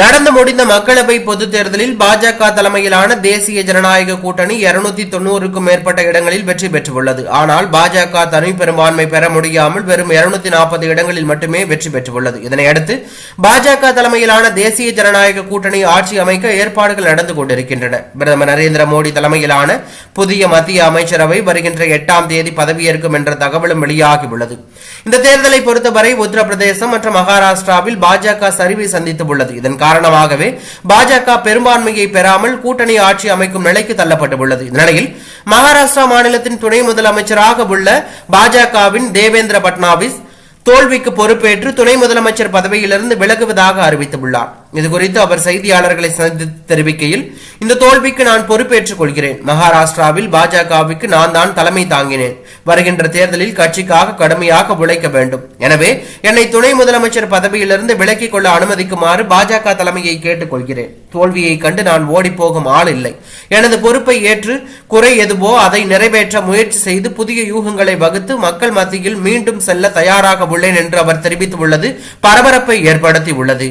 நடந்து முடிந்த மக்களவை பொதுத் தேர்தலில் பாஜக தலைமையிலான தேசிய ஜனநாயக கூட்டணி இருநூத்தி தொண்ணூறுக்கும் மேற்பட்ட இடங்களில் வெற்றி பெற்றுள்ளது. ஆனால் பாஜக தனி பெரும்பான்மை பெற முடியாமல் வெறும் இருநூத்தி நாற்பது இடங்களில் மட்டுமே வெற்றி பெற்றுள்ளது. இதனையடுத்து பாஜக தலைமையிலான தேசிய ஜனநாயக கூட்டணி ஆட்சி அமைக்க ஏற்பாடுகள் நடந்து கொண்டிருக்கின்றன. பிரதமர் நரேந்திர மோடி தலைமையிலான புதிய மத்திய அமைச்சரவை வருகின்ற எட்டாம் தேதி பதவியேற்கும் என்ற தகவலும் வெளியாகியுள்ளது. இந்த தேர்தலை பொறுத்தவரை உத்தரப்பிரதேசம் மற்றும் மகாராஷ்டிராவில் பாஜக சரிவை சந்தித்துள்ளது. இதன் காரணமாகவே பாஜக பெரும்பான்மையை பெறாமல் கூட்டணி ஆட்சி அமைக்கும் நிலைக்கு தள்ளப்பட்டுள்ளது. இந்நிலையில் மகாராஷ்டிரா மாநிலத்தின் துணை முதலமைச்சராக உள்ள பாஜகவின் தேவேந்திர பட்னாவிஸ் தோல்விக்கு பொறுப்பேற்று துணை முதலமைச்சர் பதவியிலிருந்து விலகுவதாக அறிவித்துள்ளார். இது குறித்து அவர் செய்தியாளர்களை சந்தித்து தெரிவிக்கையில் இந்த தோல்விக்கு நான் பொறுப்பேற்றுக் கொள்கிறேன். மகாராஷ்டிராவில் பாஜகவுக்கு நான் தான் தலைமை தாங்கினேன். வருகின்ற தேர்தலில் கட்சிக்காக கடுமையாக உழைக்க வேண்டும். எனவே என்னை துணை முதலமைச்சர் பதவியிலிருந்து விலக்கிக் கொள்ள அனுமதிக்குமாறு பாஜக தலைமையை கேட்டுக் கொள்கிறேன் தோல்வியை கண்டு நான் ஓடிப்போகும் ஆள் இல்லை. எனது பொறுப்பை ஏற்று குறை எதுவோ அதை நிறைவேற்ற முயற்சி செய்து புதிய யூகங்களை வகுத்து மக்கள் மத்தியில் மீண்டும் செல்ல தயாராக உள்ளேன் என்று அவர் தெரிவித்துள்ளது பரபரப்பை ஏற்படுத்தி உள்ளது